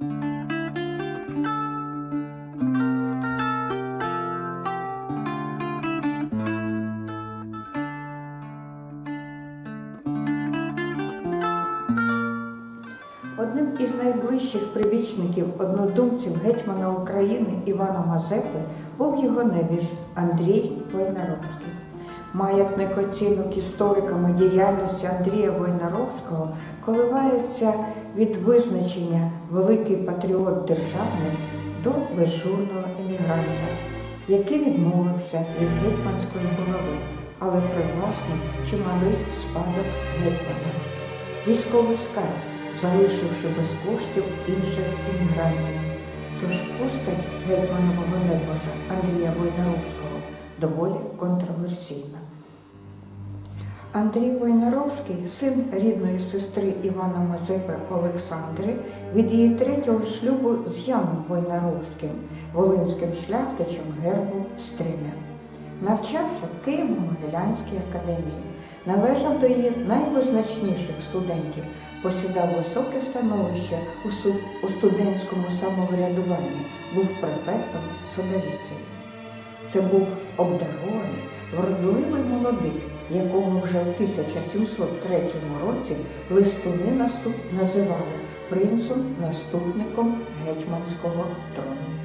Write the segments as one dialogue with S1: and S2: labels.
S1: Одним із найближчих прибічників однодумців гетьмана України Івана Мазепи був його небіж Андрій Войнаровський. Маятник оцінок істориками діяльності Андрія Войнаровського коливається від визначення великий патріот-державник до безжурного емігранта, який відмовився від гетьманської булави, але привласнив чималий спадок гетьмана. Військовий скарб, залишивши без коштів інших іммігрантів. Тож постать гетьманового небожа Андрія Войнаровського доволі контроверсійна. Андрій Войнаровський, син рідної сестри Івана Мазепи Олександри, від її третього шлюбу з Яном Войнаровським, волинським шляхтичем гербу Стрими. Навчався в Києво-Могилянській академії, належав до її найвизначніших студентів, посідав високе становище у, у студентському самоврядуванні, був префектом Содоліції. Це був обдарований, вродливий молодик, якого вже в 1703 році листуни наступ називали принцем-наступником гетьманського трону.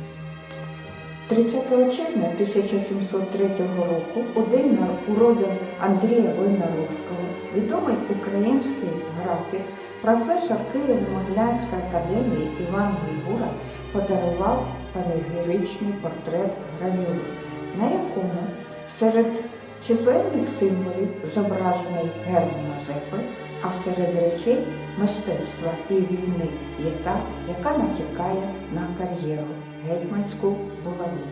S1: 30 червня 1703 року, у день уродин Андрія Войнаровського, відомий український графік, професор Києво-Могилянської академії Іван Мігура подарував панегіричний портрет гравюру, на якому серед численних символів зображений герб Мазепи, а серед речей мистецтва і війни є та, яка натякає на кар'єру гетьманську булаву.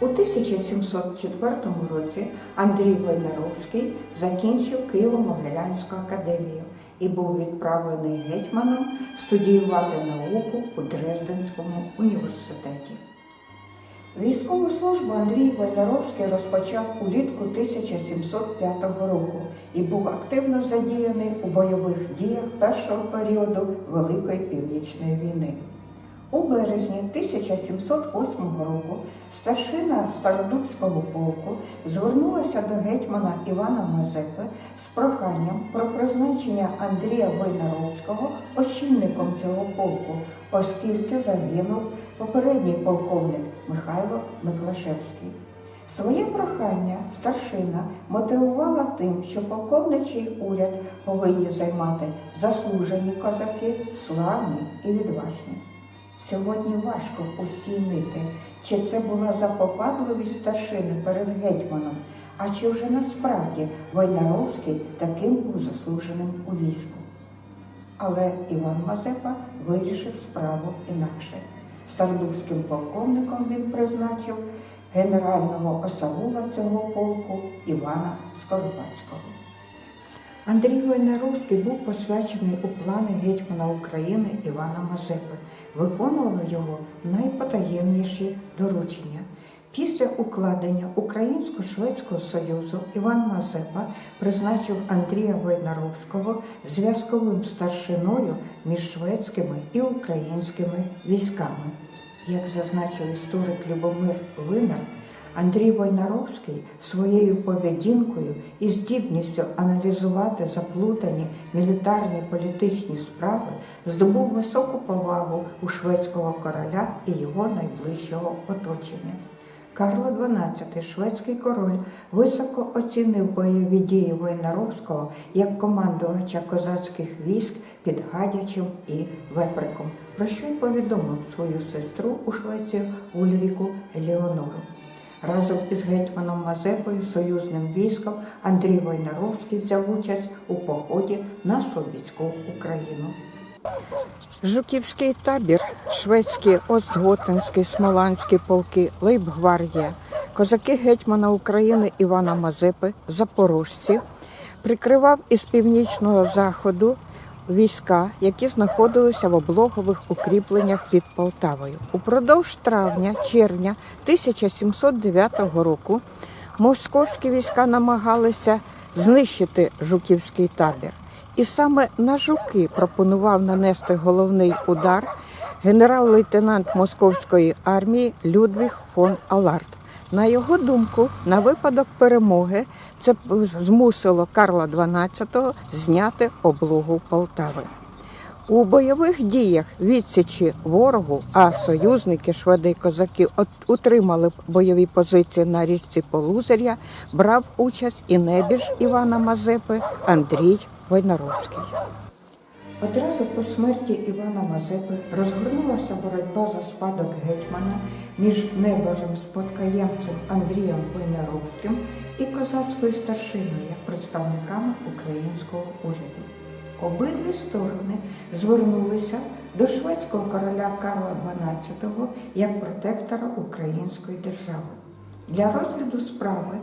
S1: У 1704 році Андрій Войнаровський закінчив Києво-Могилянську академію і був відправлений гетьманом студіювати науку у Дрезденському університеті. Військову службу Андрій Войнаровський розпочав улітку 1705 року і був активно задіяний у бойових діях першого періоду Великої Північної війни. У березні 1708 року старшина Стародубського полку звернулася до гетьмана Івана Мазепи з проханням про призначення Андрія Войнаровського очільником цього полку, оскільки загинув попередній полковник Михайло Миклашевський. Своє прохання старшина мотивувала тим, що полковничий уряд повинні займати заслужені козаки, славні і відважні. Сьогодні важко усінити, чи це була запопадливість старшини перед гетьманом, а чи вже насправді Войнаровський таким був заслуженим у війську. Але Іван Мазепа вирішив справу інакше. Сардубським полковником він призначив генерального осавула цього полку Івана Скоропадського. Андрій Войнаровський був посвячений у плани гетьмана України Івана Мазепи, виконував його найпотаємніші доручення. Після укладення Українсько-Шведського союзу Іван Мазепа призначив Андрія Войнаровського зв'язковим старшиною між шведськими і українськими військами. Як зазначив історик Любомир Винар, Андрій Войнаровський своєю поведінкою і здібністю аналізувати заплутані мілітарні політичні справи здобув високу повагу у шведського короля і його найближчого оточення. Карло XII, шведський король, високо оцінив бойові дії Войнаровського як командувача козацьких військ під Гадячем і Веприком, про що й повідомив свою сестру у Швецію Ульріку Елеонору. Разом із гетьманом Мазепою, союзним військом Андрій Войнаровський взяв участь у поході на Совітську Україну. Жуківський табір, шведські Остготинські, Смоланські полки, Лейбгвардія, козаки гетьмана України Івана Мазепи, запорожці, прикривав із північного заходу війська, які знаходилися в облогових укріпленнях під Полтавою. Упродовж травня-червня 1709 року московські війська намагалися знищити жуківський табір. І саме на жуки пропонував нанести головний удар генерал-лейтенант Московської армії Людвіг фон Аларт. На його думку, на випадок перемоги це змусило Карла XII зняти облогу Полтави. У бойових діях відсічі ворогу, а союзники, шведи і козаки утримали бойові позиції на річці Полузер'я, брав участь і небіж Івана Мазепи Андрій Войнаровський. Одразу по смерті Івана Мазепи розгорнулася боротьба за спадок гетьмана між небожим спадкоємцем Андрієм Войнаровським і козацькою старшиною як представниками українського уряду. Обидві сторони звернулися до шведського короля Карла XII як протектора української держави. Для розгляду справи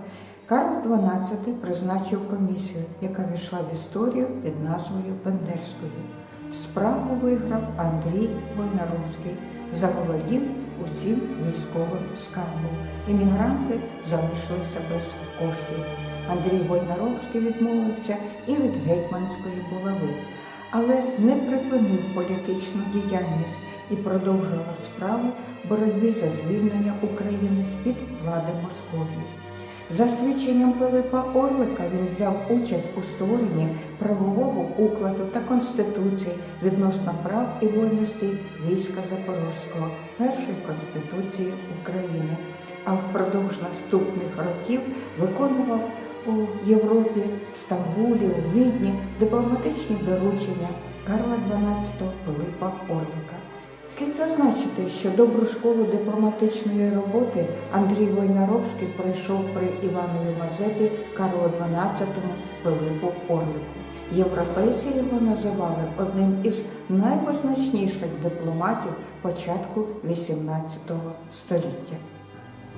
S1: Карл XII призначив комісію, яка війшла в історію під назвою Бендерської. Справу виграв Андрій Войнаровський, заволодів усім військовим скарбом. Іммігранти залишилися без коштів. Андрій Войнаровський відмовився і від гетьманської булави, але не припинив політичну діяльність і продовжував справу в боротьбі за звільнення України з-під влади Московії. За свідченням Пилипа Орлика він взяв участь у створенні правового укладу та конституції відносно прав і вольностей війська Запорозького, першої конституції України, а впродовж наступних років виконував у Європі, в Стамбулі, у Відні дипломатичні доручення Карла XII Пилипа Орлика. Слід зазначити, що добру школу дипломатичної роботи Андрій Войнаровський пройшов при Іванові Мазепі Карлу XII Пилипу Орлику. Європейці його називали одним із найвизначніших дипломатів початку XVIII століття.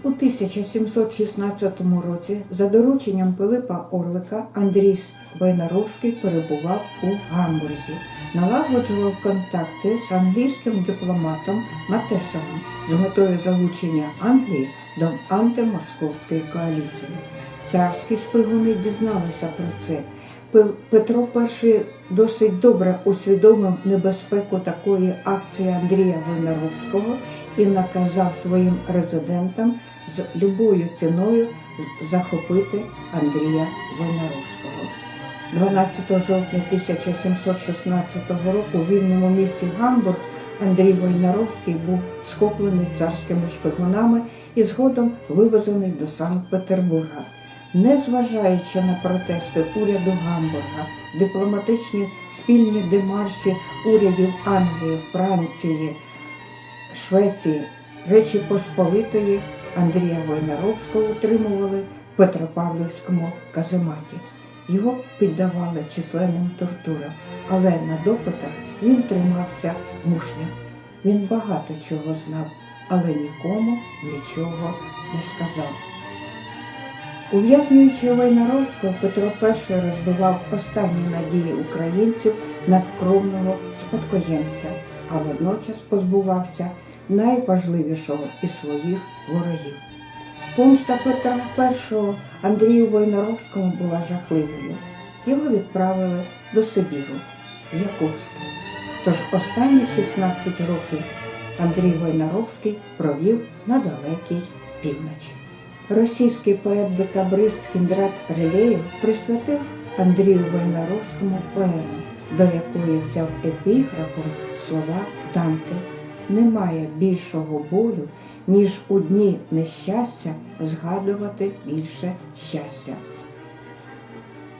S1: У 1716 році за дорученням Пилипа Орлика Андрій Войнаровський перебував у Гамбурзі, налагоджував контакти з англійським дипломатом Матесоном з метою залучення Англії до антимосковської коаліції. Царські шпигуни дізналися про це. Петро І досить добре усвідомив небезпеку такої акції Андрія Войнаровського і наказав своїм резидентам з любою ціною захопити Андрія Войнаровського. 12 жовтня 1716 року у вільному місті Гамбург Андрій Войнаровський був схоплений царськими шпигунами і згодом вивезений до Санкт-Петербурга. Незважаючи на протести уряду Гамбурга, дипломатичні спільні демарші урядів Англії, Франції, Швеції, Речі Посполитої Андрія Войнаровського утримували в Петропавлівському казематі. Його піддавали численним тортурам, але на допитах він тримався мужньо. Він багато чого знав, але нікому нічого не сказав. Ув'язнюючи Войнаровського, Петро І розбивав останні надії українців на кровного спадкоємця, а водночас позбувався найважливішого із своїх ворогів. Помста Петра І Андрію Войнаровському була жахливою. Його відправили до Сибіру, в Якутськ. Тож останні 16 років Андрій Войнаровський провів на далекій півночі. Російський поет-декабрист Кіндрат Релеєв присвятив Андрію Войнаровському поему, до якої взяв епіграфом слова Данте. Немає більшого болю, ніж у дні нещастя згадувати більше щастя.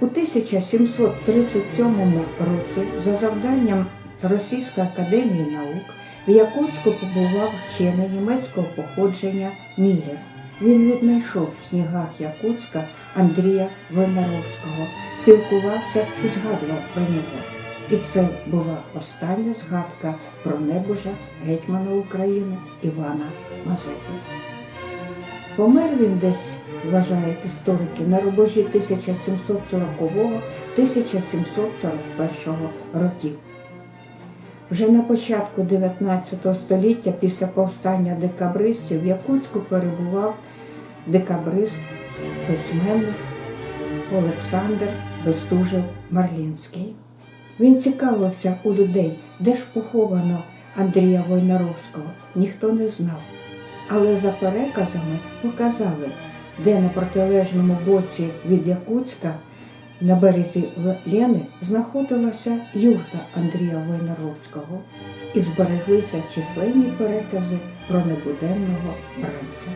S1: У 1737 році за завданням Російської академії наук в Якутську побував вчений німецького походження Міллер. Він віднайшов в снігах Якутська Андрія Войнаровського, спілкувався і згадував про нього. І це була остання згадка про небожа гетьмана України Івана Мазепи. Помер він десь, вважають історики, на рубежі 1740-1741 років. Вже на початку 19 століття, після повстання декабристів, в Якутську перебував декабрист, письменник Олександр Бестужев Марлінський. Він цікавився у людей, де ж поховано Андрія Войнаровського ніхто не знав, але за переказами показали, де на протилежному боці від Якутська на березі Лени знаходилася юрта Андрія Войнаровського і збереглися численні перекази про небуденного бранця.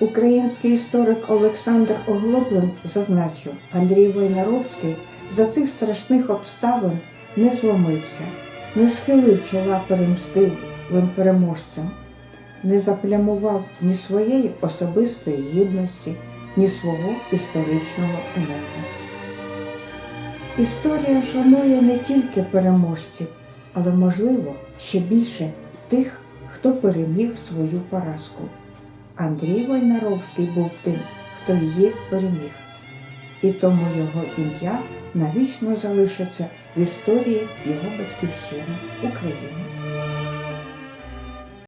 S1: Український історик Олександр Оглоблин зазначив, Андрій Войнаровський за цих страшних обставин не зломився, не схилив чола перемстивим переможцям, не заплямував ні своєї особистої гідності, ні свого історичного імені. Історія шанує не тільки переможців, але, можливо, ще більше тих, хто переміг свою поразку. Андрій Войнаровський був тим, хто її переміг. І тому його ім'я навічно залишиться в історії його батьківщини України.